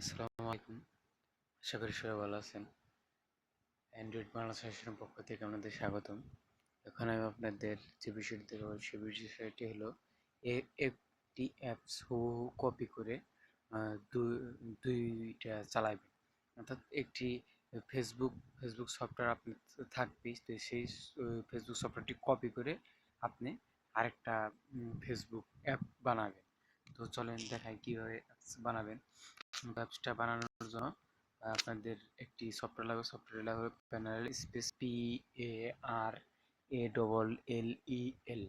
আসসালামু আলাইকুম। আশা করি সবাই ভালো আছেন। অ্যান্ড্রয়েড বাংলা সেশনের পক্ষ থেকে আপনাদের স্বাগতম। এখন আমি আপনাদের যে বিষয়টি দেখাবো সেই বিষয়টি হলো একটি অ্যাপস হু কপি করে দুইটা চালাবেন। অর্থাৎ একটি ফেসবুক ফেসবুক সফটওয়্যার আপনি থাকবেই, তো সেই ফেসবুক সফটওয়্যারটি কপি করে আপনি আরেকটা ফেসবুক অ্যাপ বানাবেন। তো চলেন দেখাই কীভাবে বানাবেন। অ্যাপসটা বানানোর জন্য আপনাদের একটি সফটওয়্যার লাগবে। সফটওয়্যার লাগবে panel space P A R A double L E L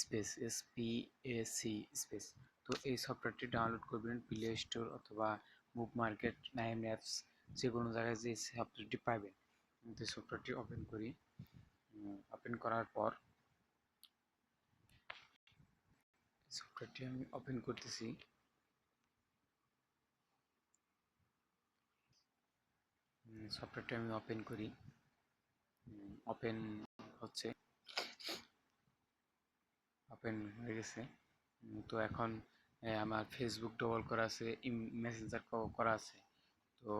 space S P A C space তো এই সফটওয়্যারটি ডাউনলোড করবেন প্লে স্টোর অথবা বুক মার্কেট নাইম অ্যাপস যে কোনো জায়গায় যে সফটওয়্যারটি পাবেন। তো সফটওয়্যারটি ওপেন করি। ওপেন করার পর সফটওয়্যারটি আমি ওপেন করতেছি। সফটওয়্যারটা আমি ওপেন করি। ওপেন হচ্ছে। ওপেন হয়ে গেছে। তো এখন আমার ফেসবুক ডবল করা আছে মেসেঞ্জার করা আছে। তো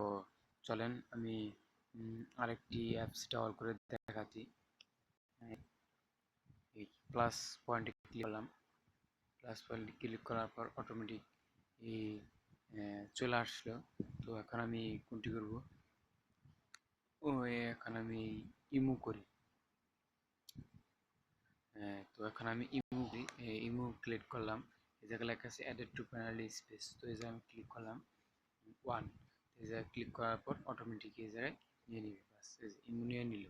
চলেন, আমি আরেকটি অ্যাপস ডবল করে দেখাচ্ছি। প্লাস পয়েন্টে ক্লিক করলাম। প্লাস পয়েন্টে ক্লিক করার পর অটোমেটিক এই চলে আসলো। তো এখন আমি কোনটি করব? ও এখন আমি ইমু করি। তো এখন আমি ইমু ইমু ক্লিক করলাম। এই জায়গায় লেখা আছে অ্যাডেড টু প্যানেল স্পেস তো এই জায়গায় আমি ক্লিক করলাম ওয়ান এই জায়গায় ক্লিক করার পর অটোমেটিক এই জায়গায় নিয়ে নিবে। বাস ইমু নিয়ে নিল।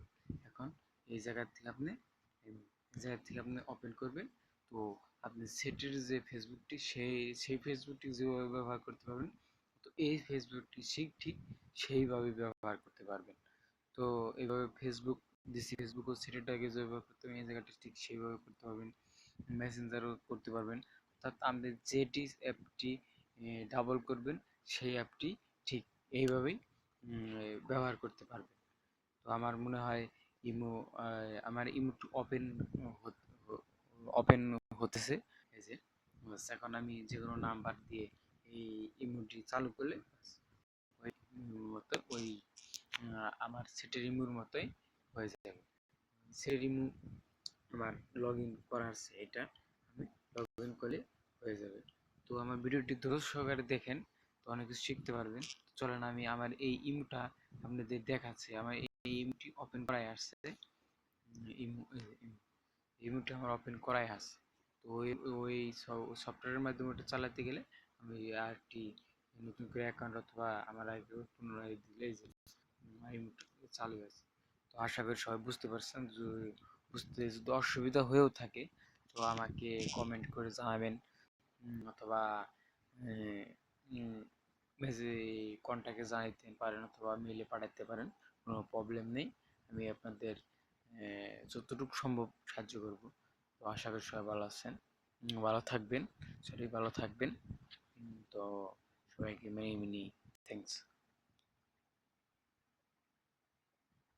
এখন এই জায়গা থেকে আপনি, এই জায়গা থেকে আপনি ওপেন করবেন। তো আপনি সেটের যে ফেসবুকটি সেই সেই ফেসবুকটি যেভাবে ব্যবহার করতে পারবেন, তো এই ফেসবুকটি ঠিক ঠিক সেইভাবে ব্যবহার করতে পারবেন। তো এইভাবে ফেসবুক দিছি ফেসবুক ও সেটাটাকে যেভাবে করতে হবে এই জায়গাটি ঠিক সেইভাবে করতে পারবেন মেসেঞ্জারও করতে পারবেন, অর্থাৎ আপনি যেটি অ্যাপটি ডাবল করবেন, সেই অ্যাপটি ঠিক এইভাবেই ব্যবহার করতে পারবেন। তো আমার মনে হয় ইমো আমার ইমো ওপেন ওপেন হতেছে। এই যে এখন আমি যে কোনো নাম্বার দিয়ে এই ইমোটি চালু করলে ওই মতো ওই আমার সেটের রিমুর মতোই হয়ে যাবে। সেট রিমু আমার লগ ইন করা আছে এটা, আমি লগ ইন করলে হয়ে যাবে। তো আমার ভিডিওটি ধৈর্য সহকারে দেখেন, তো অনেক কিছু শিখতে পারবেন। চলেন আমি আমার এই ইমুটা আপনাদের দেখাচ্ছি। আমার এই ইমুটি ওপেন করাই আসছে। ইমু। ইমুটি আমার ওপেন করাই আছে। তো ওই ওই সফটওয়্যারের মাধ্যমে ওটা চালাতে গেলে আমি আর একটি নতুন করে অ্যাকাউন্ট অথবা আমার আইপি পুনরায় দিলেই যে চালু আছে তো আশা করি সবাই বুঝতে পারছেন বুঝতে যদি অসুবিধা হয়েও থাকে, তো আমাকে কমেন্ট করে জানাবেন। অথবা মেসে কন্ট্যাক্টে জানাইতে পারেন অথবা মেলে পাঠাতে পারেন, কোনো প্রবলেম নেই। আমি আপনাদের যতটুকু সম্ভব সাহায্য করব। তো আশা করি সবাই ভালো আছেন। ভালো থাকবেন। সবাই ভালো থাকবেন। তো সবাইকে মেনি মেনি থ্যাংকস